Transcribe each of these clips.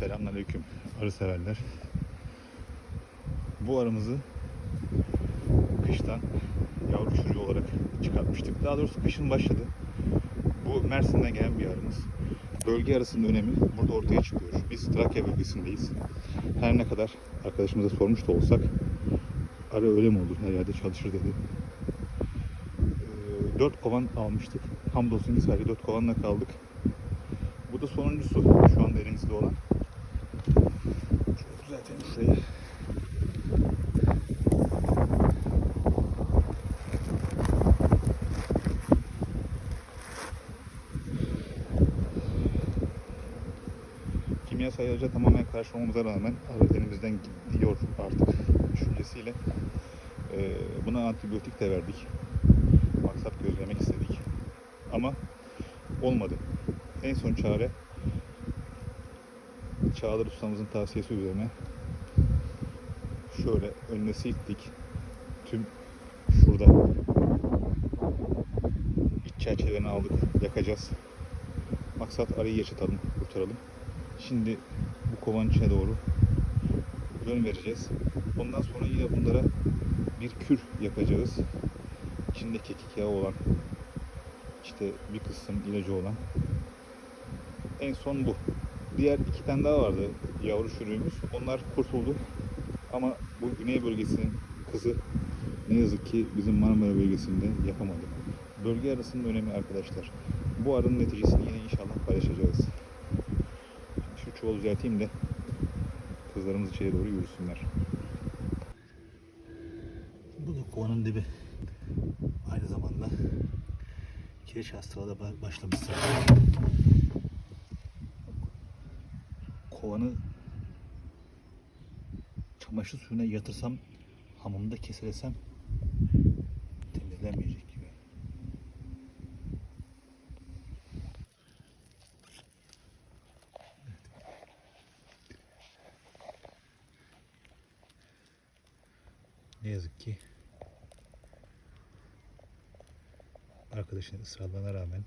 Selamünaleyküm arı severler. Bu arımızı kıştan yavru çürüğü olarak çıkartmıştık. Daha doğrusu kışın başladı. Bu Mersin'den gelen bir arımız. Bölge arasının önemi burada ortaya çıkıyor. Biz Trakya bölgesindeyiz. Her ne kadar arkadaşımıza sormuş da olsak arı öyle mi olur? Her yerde çalışır dedi. Ee, Dört kovan almıştık. Hamdolsun ki sadece dört kovanla kaldık. Bu da sonuncusu şu anda elimizde olan. Düzeltelim şurayı. Kimyasal ilaca tamamen karşı olmamıza rağmen arı elimizden gidiyor artık düşüncesiyle eee, buna antibiyotik de verdik. Maksat gözlemek istedik. Ama olmadı. En son çare Çağlar ustamızın tavsiyesi üzerine şöyle önüne silktik. Tüm şurada iç çerçevelerini aldık. Yakacağız. Maksat arayı yaşatalım, kurtaralım. Şimdi bu kovanın içine doğru yön vereceğiz. Ondan sonra yine bunlara bir kür yapacağız. İçinde kekik yağı olan, işte bir kısım ilacı olan. En son bu. Diğer iki tane daha vardı yavru çürüğümüz. Onlar kurtuldu. Ama bu güney bölgesinin kızı ne yazık ki bizim Marmara bölgesinde yapamadı. Bölge arasının önemi arkadaşlar. Bu arının neticesini yine inşallah paylaşacağız. Şu çuvalı düzelteyim de kızlarımız içeri doğru yürüsünler. Bu da kovanın dibi. Aynı zamanda kireç hastalığı da ba- başlamış. Kovanı çamaşır suyuna yatırsam hamamda keselesem temizlenmeyecek gibi. Ne yazık ki arkadaşın ısrarlarına rağmen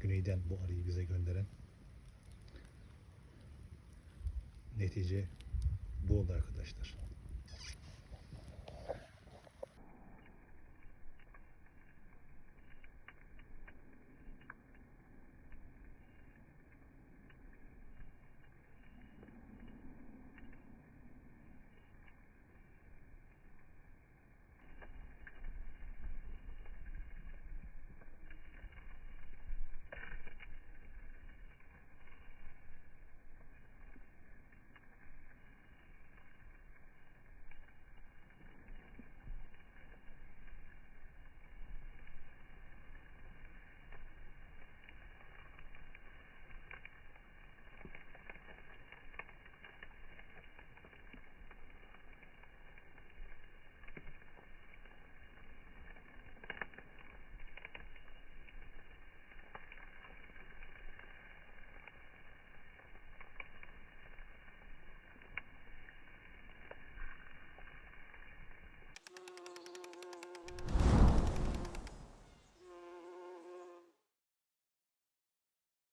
güneyden bu arıyı bize gönderen netice bu oldu arkadaşlar.